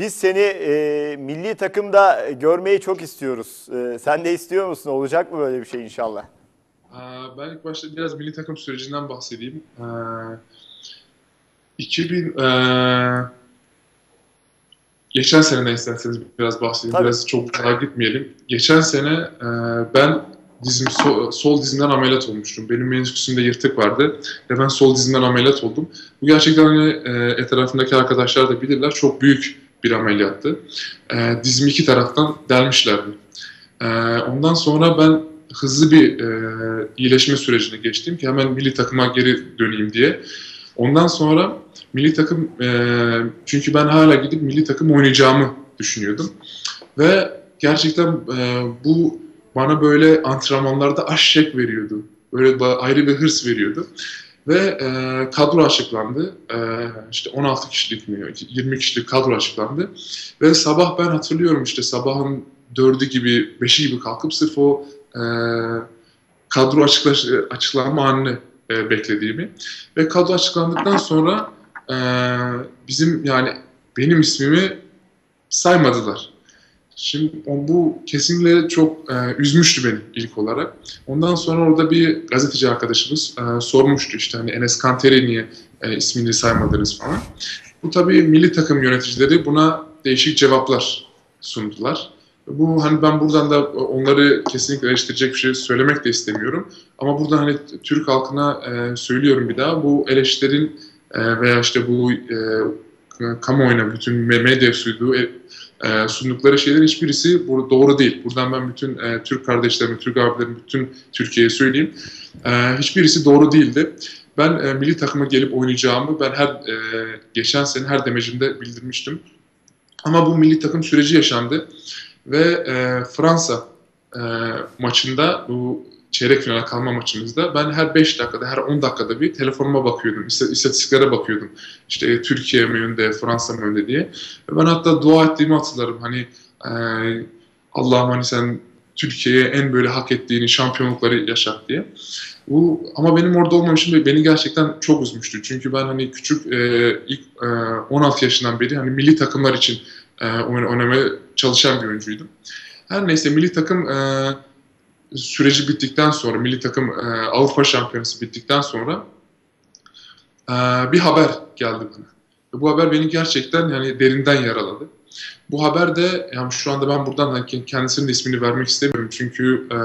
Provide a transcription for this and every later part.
Biz seni e, milli takımda görmeyi çok istiyoruz. E, sen de istiyor musun? Olacak mı böyle bir şey inşallah? Ee, Ben ilk başta biraz milli takım sürecinden bahsedeyim. Ee, 2000 ee, geçen seneden isterseniz biraz bahsedeyim. Tabii. Biraz çok uzağa gitmeyelim. Geçen sene ee, ben dizim so- sol dizimden ameliyat olmuştum. Benim menisküsümde yırtık vardı ve ben sol dizimden ameliyat oldum. Bu gerçekten hani ee, etrafımdaki arkadaşlar da bilirler çok büyük bir ameliyattı. Ee, dizimi iki taraftan delmişlerdi. Ee, ondan sonra ben hızlı bir e, iyileşme sürecine geçtim ki hemen milli takıma geri döneyim diye. Ondan sonra milli takım e, çünkü ben hala gidip milli takım oynayacağımı düşünüyordum. Ve gerçekten e, bu bana böyle antrenmanlarda aşk veriyordu. Böyle ayrı bir hırs veriyordu. Ve e, kadro açıklandı. E, işte 16 kişilik mi, 20 kişilik kadro açıklandı. Ve sabah ben hatırlıyorum işte sabahın dördü gibi, beşi gibi kalkıp sırf o e, kadro açıklaş, açıklanma anını e, beklediğimi. Ve kadro açıklandıktan sonra e, bizim yani benim ismimi saymadılar. Şimdi bu kesinlikle çok e, üzmüştü beni ilk olarak. Ondan sonra orada bir gazeteci arkadaşımız e, sormuştu işte hani Enes Kanter'i niye e, ismini saymadınız falan. Bu tabii milli takım yöneticileri buna değişik cevaplar sundular. Bu hani ben buradan da onları kesinlikle eleştirecek bir şey söylemek de istemiyorum. Ama buradan hani Türk halkına e, söylüyorum bir daha bu eleştirin e, veya işte bu e, kamuoyuna bütün me- medya sunduğu e, e, sundukları şeylerin hiçbirisi doğru değil. Buradan ben bütün e, Türk kardeşlerime, Türk abilerime, bütün Türkiye'ye söyleyeyim. E, hiçbirisi doğru değildi. Ben e, milli takıma gelip oynayacağımı ben her e, geçen sene her demecimde bildirmiştim. Ama bu milli takım süreci yaşandı ve e, Fransa e, maçında bu çeyrek finale kalma maçımızda ben her 5 dakikada, her 10 dakikada bir telefonuma bakıyordum, ist- istatistiklere bakıyordum. İşte e, Türkiye mi önde, Fransa mı önde diye. Ve ben hatta dua ettiğimi hatırlarım. Hani e, Allah'ım hani sen Türkiye'ye en böyle hak ettiğini şampiyonlukları yaşat diye. Bu ama benim orada olmamışım beni gerçekten çok üzmüştü. Çünkü ben hani küçük e, ilk e, 16 yaşından beri hani milli takımlar için e, oyn- oynamaya çalışan bir oyuncuydum. Her neyse milli takım e, süreci bittikten sonra, milli takım e, Avrupa Şampiyonası bittikten sonra e, bir haber geldi bana. Bu haber beni gerçekten yani derinden yaraladı. Bu haber de yani şu anda ben buradan hani kendisinin de ismini vermek istemiyorum çünkü e,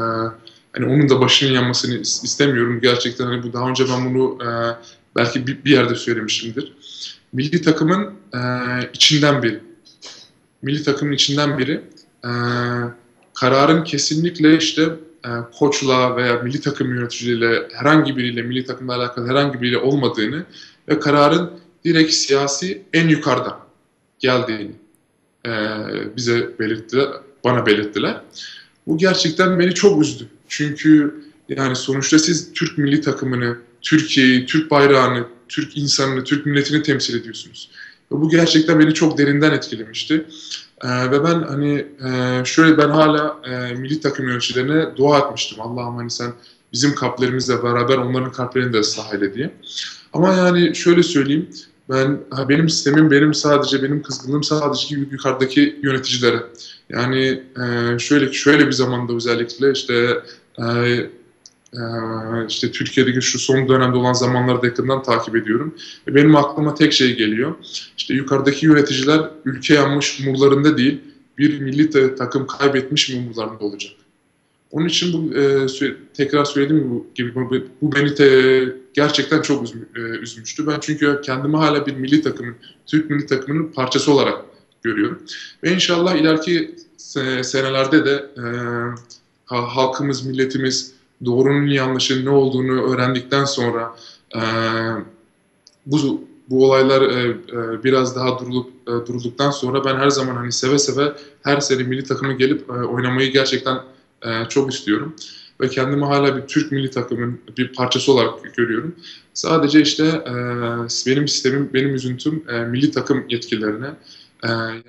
hani onun da başının yanmasını is- istemiyorum. Gerçekten hani bu daha önce ben bunu e, belki bir, bir yerde söylemişimdir. Milli takımın e, içinden biri. Milli takımın içinden biri. E, kararın kesinlikle işte e, koçla veya milli takım yöneticileriyle herhangi biriyle milli takımla alakalı herhangi biriyle olmadığını ve kararın direkt siyasi en yukarıdan geldiğini e, bize belirttiler, bana belirttiler. Bu gerçekten beni çok üzdü. Çünkü yani sonuçta siz Türk milli takımını, Türkiye'yi, Türk bayrağını, Türk insanını, Türk milletini temsil ediyorsunuz. Ve bu gerçekten beni çok derinden etkilemişti. Ee, ve ben hani e, şöyle ben hala e, milli takım yöneticilerine dua etmiştim. Allah'ım hani sen bizim kalplerimizle beraber onların kalplerini de ıslah eyle diye. Ama yani şöyle söyleyeyim. Ben ha, benim sistemim benim sadece benim kızgınlığım sadece yukarıdaki yöneticilere. Yani e, şöyle şöyle bir zamanda özellikle işte e, işte Türkiye'deki şu son dönemde olan zamanları da yakından takip ediyorum. Benim aklıma tek şey geliyor. İşte yukarıdaki yöneticiler ülke yanmış umurlarında değil, bir milli ta- takım kaybetmiş mi umurlarında olacak. Onun için bu e, tekrar söylediğim gibi bu, bu beni te- gerçekten çok üzmü- e, üzmüştü. Ben çünkü kendimi hala bir milli takımın, Türk milli takımının parçası olarak görüyorum. Ve inşallah ileriki se- senelerde de e, ha- halkımız, milletimiz doğrunun yanlışın ne olduğunu öğrendikten sonra e, bu bu olaylar e, e, biraz daha durulup e, durulduktan sonra ben her zaman hani seve seve her sene milli takımı gelip e, oynamayı gerçekten e, çok istiyorum ve kendimi hala bir Türk milli takımın bir parçası olarak görüyorum. Sadece işte e, benim sistemim, benim üzüntüm e, milli takım yetkililerine. E,